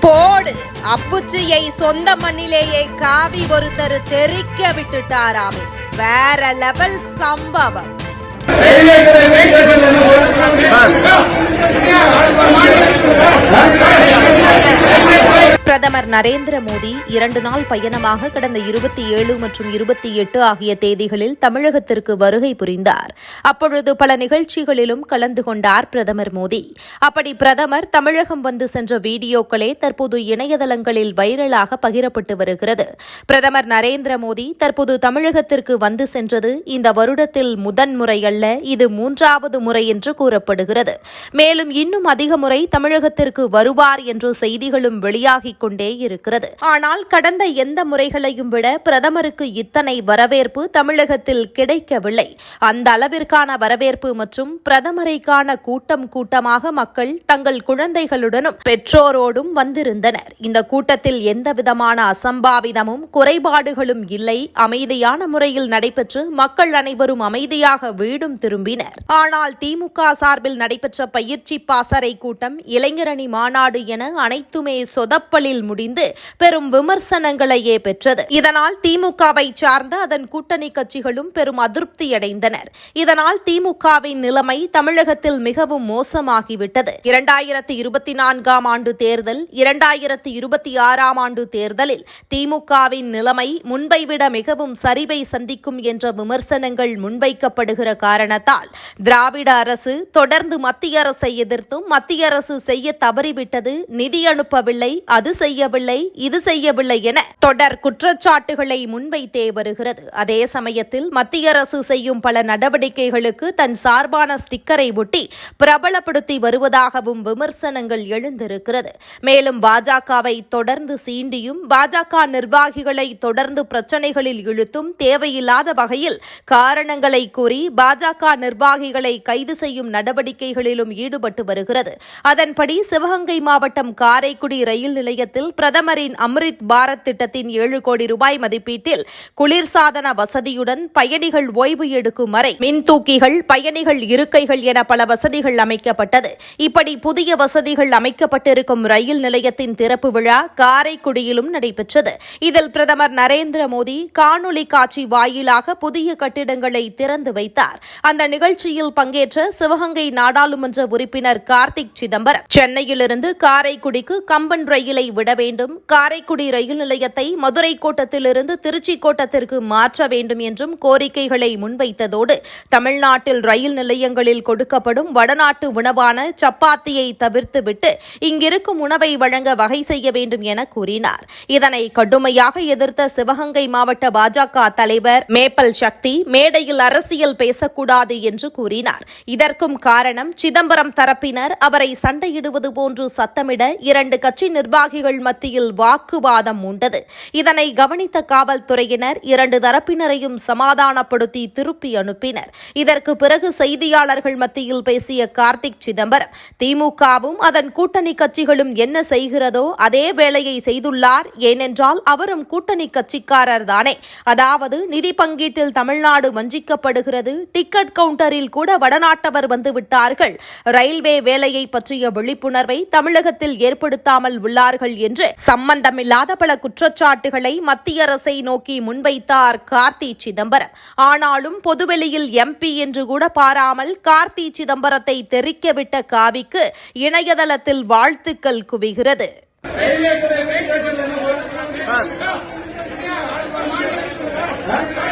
போடு. அப்புச்சியை சொந்த மண்ணிலேயே காவி ஒருத்தர் தெறிக்க விட்டுட்டாராமே. வேற லெவல் சம்பவம். பிரதமர் நரேந்திர மோடி இரண்டு நாள் பயணமாக கடந்த இருபத்தி ஏழு மற்றும் இருபத்தி எட்டு ஆகிய தேதிகளில் தமிழகத்திற்கு வருகை புரிந்தார். அப்பொழுது பல நிகழ்ச்சிகளிலும் கலந்து கொண்டார் பிரதமர் மோடி. அப்படி பிரதமர் தமிழகம் வந்து சென்ற வீடியோக்களே தற்போது இணையதளங்களில் வைரலாக பகிரப்பட்டு வருகிறது. பிரதமர் நரேந்திர மோடி தற்போது தமிழகத்திற்கு வந்து சென்றது இந்த வருடத்தில் முதன்முறை அல்ல இது மூன்றாவது முறை என்று கூறப்படுகிறது. மேலும் இன்னும் அதிக முறை தமிழகத்திற்கு வருவார் என்ற செய்திகளும் வெளியாகி கொண்டே இருக்கிறது. ஆனால் கடந்த எந்த முறைகளையும் விட பிரதமருக்கு இத்தனை வரவேற்பு தமிழகத்தில் கிடைக்கவில்லை. அந்த அளவிற்கான வரவேற்பு மற்றும் பிரதமரை காண கூட்டம் கூட்டமாக மக்கள் தங்கள் குழந்தைகளுடனும் பெற்றோரோடும் வந்திருந்தனர். இந்த கூட்டத்தில் எந்தவிதமான அசம்பாவிதமும் குறைபாடுகளும் இல்லை. அமைதியான முறையில் நடைபெற்று மக்கள் அனைவரும் அமைதியாக வீடும் திரும்பினர். ஆனால் திமுக சார்பில் நடைபெற்ற பயிற்சி பாசறை கூட்டம் இளைஞரணி மாநாடு என அனைத்துமே சொதப்பலில் முடிந்து பெரும் விமர்சனங்களையே பெற்றது. இதனால் திமுகவை சார்ந்த அதன் கூட்டணி கட்சிகளும் பெரும் அதிருப்தியடைந்தனர் இதனால் திமுகவின் நிலைமை தமிழகத்தில் மிகவும் மோசமாகிவிட்டது. இரண்டாயிரத்தி இருபத்தி நான்காம் ஆண்டு தேர்தல் இரண்டாயிரத்தி இருபத்தி ஆறாம் ஆண்டு தேர்தலில் திமுகவின் நிலைமை முன்பை விட மிகவும் சரிவை சந்திக்கும் என்ற விமர்சனங்கள் முன்வைக்கப்படுகிற காரணத்தால் திராவிட அரசு தொடர்ந்து மத்திய அரசை எதிர்த்தும் மத்திய அரசு செய்ய தவறிவிட்டது நிதி அனுப்பவில்லை அது செய்யவில்லை இது செய்யவில்லை என தொடர் குற்றச்சாட்டுகளை முன்வைத்தே வருகிறது. அதே சமயத்தில் மத்திய அரசு செய்யும் பல நடவடிக்கைகளுக்கு தன் சார்பான ஸ்டிக்கரை ஒட்டி பிரபலப்படுத்தி வருவதாகவும் விமர்சனங்கள் எழுந்திருக்கிறது. மேலும் பாஜகவை தொடர்ந்து சீண்டியும் பாஜக நிர்வாகிகளை தொடர்ந்து பிரச்சனைகளில் இழுத்தும் தேவையில்லாத வகையில் காரணங்களை கூறி பாஜக நிர்வாகிகளை கைது செய்யும் நடவடிக்கைகளிலும் ஈடுபட்டு வருகிறது. அதன்படி சிவகங்கை மாவட்டம் காரைக்குடி ரயில் நிலையம் நிலையத்தில் பிரதமரின் அம்ரித் பாரத் திட்டத்தின் ஏழு கோடி ரூபாய் மதிப்பீட்டில் குளிர்சாதன வசதியுடன் பயணிகள் ஓய்வு எடுக்கும் வரை மின்தூக்கிகள் பயணிகள் இருக்கைகள் என பல வசதிகள் அமைக்கப்பட்டது. இப்படி புதிய வசதிகள் அமைக்கப்பட்டிருக்கும் ரயில் நிலையத்தின் திறப்பு விழா காரைக்குடியிலும் நடைபெற்றது. இதில் பிரதமர் நரேந்திர மோடி காணொலி காட்சி வாயிலாக புதிய கட்டிடங்களை திறந்து வைத்தார். அந்த நிகழ்ச்சியில் பங்கேற்ற சிவகங்கை நாடாளுமன்ற உறுப்பினர் கார்த்திக் சிதம்பரம் சென்னையிலிருந்து காரைக்குடிக்கு கம்பன் ரயிலை விட வேண்டும். காரைக்குடி ரயில் நிலையத்தை மதுரை கோட்டத்திலிருந்து திருச்சி கோட்டத்திற்கு மாற்ற வேண்டும் என்றும் கோரிக்கைகளை முன்வைத்ததோடு தமிழ்நாட்டில் ரயில் நிலையங்களில் கொடுக்கப்படும் வடநாட்டு உணவான சப்பாத்தியை தவிர்த்துவிட்டு இங்கிருக்கும் உணவை வழங்க வகை செய்ய வேண்டும் என கூறினார். இதனை கடுமையாக எதிர்த்த சிவகங்கை மாவட்ட பாஜக தலைவர் மேப்பல் சக்தி மேடையில் அரசியல் பேசக்கூடாது என்று கூறினார். இதற்கும் காரணம் சிதம்பரம் தரப்பினர் அவரை சண்டையிடுவது போன்று சத்தமிட இரண்டு கட்சி நிர்வாகி நிர்வாகிகள் மத்தியில் வாக்குவாதம் உண்டது. இதனை கவனித்த காவல்துறையினர் இரண்டு தரப்பினரையும் சமாதானப்படுத்தி திருப்பி அனுப்பினர். இதற்கு பிறகு செய்தியாளர்கள் மத்தியில் பேசிய கார்த்திக் சிதம்பரம் திமுகவும் அதன் கூட்டணி கட்சிகளும் என்ன செய்கிறதோ அதே வேலையை செய்துள்ளார். ஏனென்றால் அவரும் கூட்டணி கட்சிக்காரர் தானே. அதாவது நிதி பங்கீட்டில் தமிழ்நாடு வஞ்சிக்கப்படுகிறது. டிக்கெட் கவுண்டரில் கூட வடநாட்டவர் வந்துவிட்டார்கள். ரயில்வே வேலையை பற்றிய விழிப்புணர்வை தமிழகத்தில் ஏற்படுத்தாமல் உள்ளார்கள் வருகிறார்கள் என்று சம்பந்தமில்லாத பல குற்றச்சாட்டுகளை மத்திய அரசை நோக்கி முன்வைத்தார் கார்த்தி சிதம்பரம். ஆனாலும் பொதுவெளியில் எம்பி என்று கூட பாராமல் கார்த்தி சிதம்பரத்தை தெரிக்கவிட்ட காவிக்கு இணையதளத்தில் வாழ்த்துக்கள் குவிகிறது. Huh?